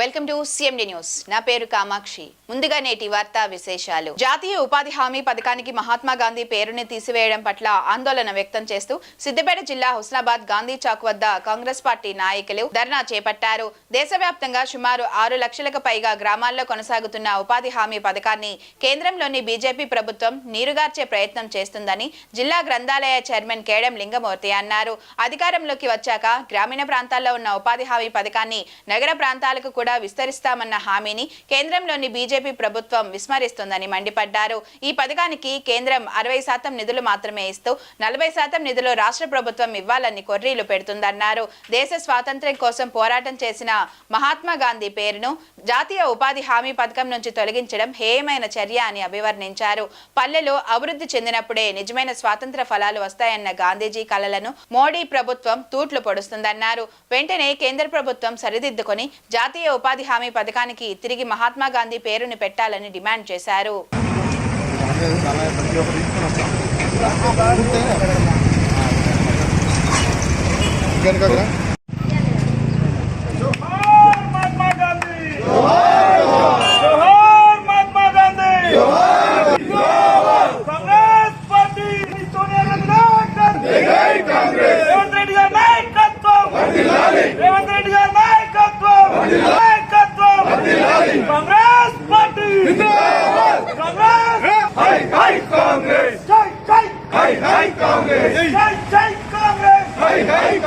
Welcome to CMD news. నా పేరు కామాక్షి. ముందుగా నేటి వార్తా విశేషాలు. జాతీయ ఉపాధి హామీ పథకానికి మహాత్మా గాంధీ పేరుని తీసివేయడం పట్ల ఆందోళన వ్యక్తం చేస్తూ సిద్దిపేట జిల్లా హుస్నాబాద్ గాంధీ చౌక్ వద్ద కాంగ్రెస్ పార్టీ నాయకులు ధర్నా చేపట్టారు. దేశవ్యాప్తంగా సుమారు ఆరు లక్షలకు పైగా గ్రామాల్లో కొనసాగుతున్న ఉపాధి హామీ పథకాన్ని కేంద్రంలోని బీజేపీ ప్రభుత్వం నీరుగార్చే ప్రయత్నం చేస్తుందని జిల్లా గ్రంథాలయ చైర్మన్ కేడం లింగమూర్తి అన్నారు. అధికారంలోకి వచ్చాక గ్రామీణ ప్రాంతాల్లో ఉన్న ఉపాధి హామీ పథకాన్ని నగర ప్రాంతాలకు కూడా కూడా విస్తరిస్తామన్న హామీని కేంద్రంలోని బీజేపీ ప్రభుత్వం విస్మరిస్తోందని మండిపడ్డారు. ఈ పథకానికి కేంద్రం అరవై శాతం నిధులు మాత్రమే ఇస్తూ నలభై శాతం నిధులు రాష్ట్ర ప్రభుత్వం ఇవ్వాలని కొర్రీలు పెడుతుందన్నారు. దేశ స్వాతంత్ర్యం కోసం పోరాటం చేసిన మహాత్మా గాంధీ పేరును జాతీయ ఉపాధి హామీ పథకం నుంచి తొలగించడం హేయమైన చర్య అని అభివర్ణించారు. పల్లెలు అభివృద్ధి చెందినప్పుడే నిజమైన స్వాతంత్ర ఫలాలు వస్తాయన్న గాంధీజీ కలలను మోడీ ప్రభుత్వం తూట్లు పొడుస్తుందన్నారు. వెంటనే కేంద్ర ప్రభుత్వం సరిదిద్దుకొని జాతీయ ఉపాధి హామీ పథకానికి తిరిగి మహాత్మా గాంధీ పేరును పెట్టాలని డిమాండ్ చేశారు.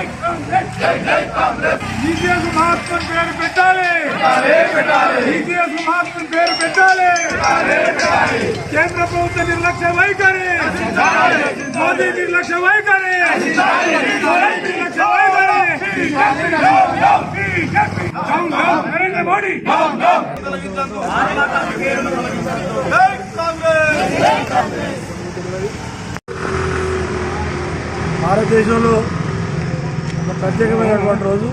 హై కాంగ్రెస్ ఈజీఎస్ పేరు పెట్టాలి ఈజీఎస్ మహాత్మా పేరు పెట్టాలి కేంద్ర ప్రభుత్వ నిర్లక్ష్య వైఖరి మోదీ నిర్లక్ష్య వైఖరి నిర్లక్ష్య వైఖరి నరేంద్ర మోడీ భారతదేశంలో ప్రత్యేకమైనటువంటి రోజు.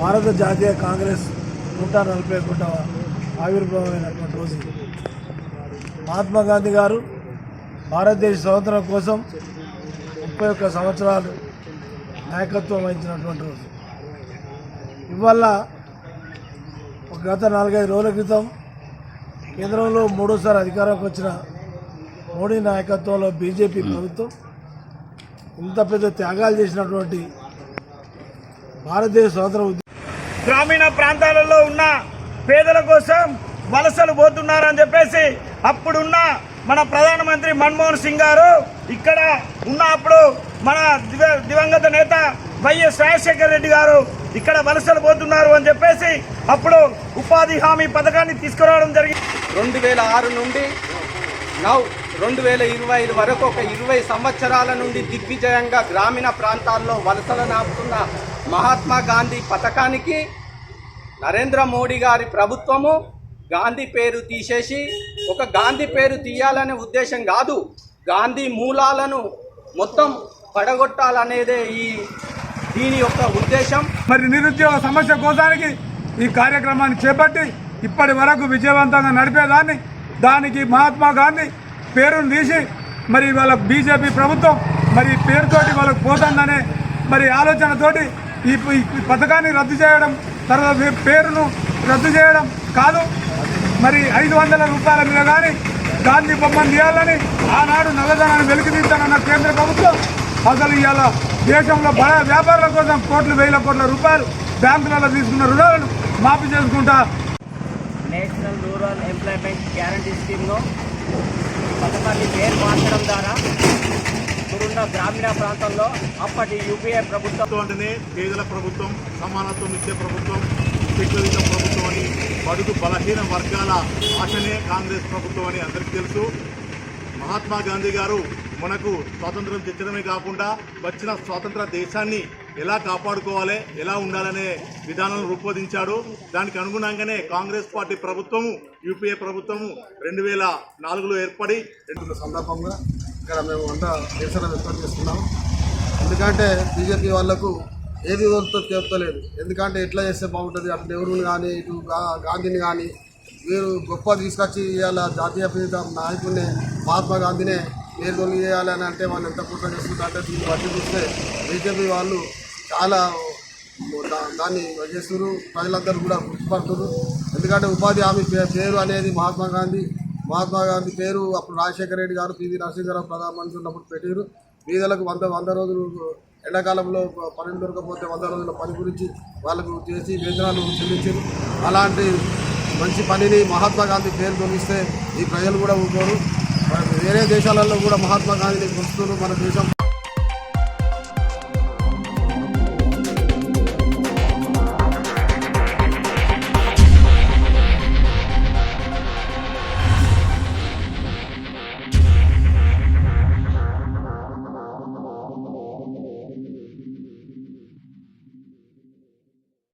భారత జాతీయ కాంగ్రెస్ నూట నలభై ఒకటవ ఆవిర్భావమైనటువంటి రోజు. మహాత్మాగాంధీ మహాత్మా గాంధీ గారు భారతదేశ స్వతంత్రం కోసం ముప్పై ఒక్క సంవత్సరాలు నాయకత్వం వహించినటువంటి రోజు. ఇవాళ ఒక గత నాలుగైదు రోజుల క్రితం కేంద్రంలో మూడోసారి అధికారంకి వచ్చిన మోడీ నాయకత్వంలో బీజేపీ ప్రభుత్వం ఇంత పెద్ద త్యాగాలు చేసినటువంటి భారతదేశ స్వతంత్ర ఉద్యమం. గ్రామీణ ప్రాంతాలలో ఉన్న పేదల కోసం వలసలు పోతున్నారని చెప్పేసి అప్పుడున్న మన ప్రధానమంత్రి మన్మోహన్ సింగ్ గారు ఇక్కడ ఉన్నప్పుడు మన దివ- దివంగత నేత వైఎస్ రాజశేఖర రెడ్డి గారు ఇక్కడ వలసలు పోతున్నారు అని చెప్పేసి అప్పుడు ఉపాధి హామీ పథకాన్ని తీసుకురావడం జరిగింది రెండు వేల ఆరు నుండి నౌ రెండు వేల ఇరవై ఐదు వరకు ఒక ఇరవై సంవత్సరాల నుండి దిగ్విజయంగా గ్రామీణ ప్రాంతాల్లో వలసలు నాపుతున్న మహాత్మా గాంధీ పథకానికి నరేంద్ర మోడీ గారి ప్రభుత్వము గాంధీ పేరు తీసేసి ఒక గాంధీ పేరు తీయాలనే ఉద్దేశం కాదు. గాంధీ మూలాలను మొత్తం పడగొట్టాలనేదే ఈ దీని యొక్క ఉద్దేశం. మరి నిరుద్యోగ సమస్య కోసానికి ఈ కార్యక్రమాన్ని చేపట్టి ఇప్పటి వరకు విజయవంతంగా నడిపేదాన్ని. దానికి మహాత్మా గాంధీ పేరును తీసి మరి వాళ్ళ బీజేపీ ప్రభుత్వం మరి పేరుతోటి వాళ్ళకు పోతుందనే మరి ఆలోచనతోటి ఈ పథకాన్ని రద్దు చేయడం తర్వాత పేరును రద్దు చేయడం కాదు. మరి ఐదు వందల రూపాయల మీద కానీ గాంధీ బొమ్మను తీయాలని ఆనాడు నల్లధనాన్ని వెలికితీస్తానన్న కేంద్ర ప్రభుత్వం అసలు ఇవాళ దేశంలో బడా వ్యాపారుల కోసం కోట్లు వేల కోట్ల రూపాయలు బ్యాంకులలో తీసుకున్న రుణాలను మాఫీ చేసుకుంటా. నేషనల్ రూరల్ ఎంప్లాయ్మెంట్ గ్యారంటీ స్కీమ్లో పథకాన్ని పేరు మార్చడం ద్వారా ఇప్పుడున్న గ్రామీణ ప్రాంతాల్లో అప్పటి యూపీఏ ప్రభుత్వం ప్రభుత్వం అంటేనే పేదల ప్రభుత్వం సమానత్వం ఇచ్చే ప్రభుత్వం శిక్షిత ప్రభుత్వం అని బడుగు బలహీన వర్గాల ఆశనే కాంగ్రెస్ ప్రభుత్వం అని అందరికీ తెలుసు. మహాత్మా గాంధీ గారు మనకు స్వాతంత్రం తెచ్చడమే కాకుండా వచ్చిన స్వాతంత్ర దేశాన్ని ఎలా కాపాడుకోవాలి ఎలా ఉండాలనే విధానాలను రూపొందించాడు. దానికి అనుగుణంగానే కాంగ్రెస్ పార్టీ ప్రభుత్వము యూపీఏ ప్రభుత్వము రెండు వేల నాలుగులో ఏర్పడి ఎన్నికల సందర్భంగా ఇక్కడ మేము అంతా నిరసన వ్యక్తం చేస్తున్నాం. ఎందుకంటే బీజేపీ వాళ్ళకు ఏది వద్దో చెప్తలేదు ఎందుకంటే ఎట్లా చేస్తే బాగుంటుంది అటు నెహ్రూని కానీ ఇటు గాంధీని కానీ వీరు గొప్ప తీసుకొచ్చి ఇవాళ జాతీయ పిత నాయకుడిని మహాత్మా గాంధీనే పేరు చేయాలని అంటే వాళ్ళు ఎంత కుట్ర చేస్తుంటారంటే దీన్ని బట్టి చూస్తే బీజేపీ వాళ్ళు చాలా దా- దాన్ని చేస్తున్నారు ప్రజలందరూ కూడా గుర్తుపడుతున్నారు. ఎందుకంటే ఉపాధి హామీ పే- పేరు అనేది మహాత్మా గాంధీ మహాత్మా గాంధీ పేరు అప్పుడు రాజశేఖర రెడ్డి గారు పివి నరసింహరావు ప్రధానమంత్రి ఉన్నప్పుడు పెట్టారు. వీధులకు వంద వంద రోజులు ఎండాకాలంలో పని దొరకపోతే వంద రోజుల పని గురించి వాళ్ళకు చేసి వేతనాలు చెల్లించారు. అలాంటి మంచి పనిని మహాత్మా గాంధీ పేరు తొలిస్తే ఈ ప్రజలు కూడా ఊరుకోరు. వేరే దేశాలలో కూడా మహాత్మా గాంధీని గుర్తున్నారు మన దేశం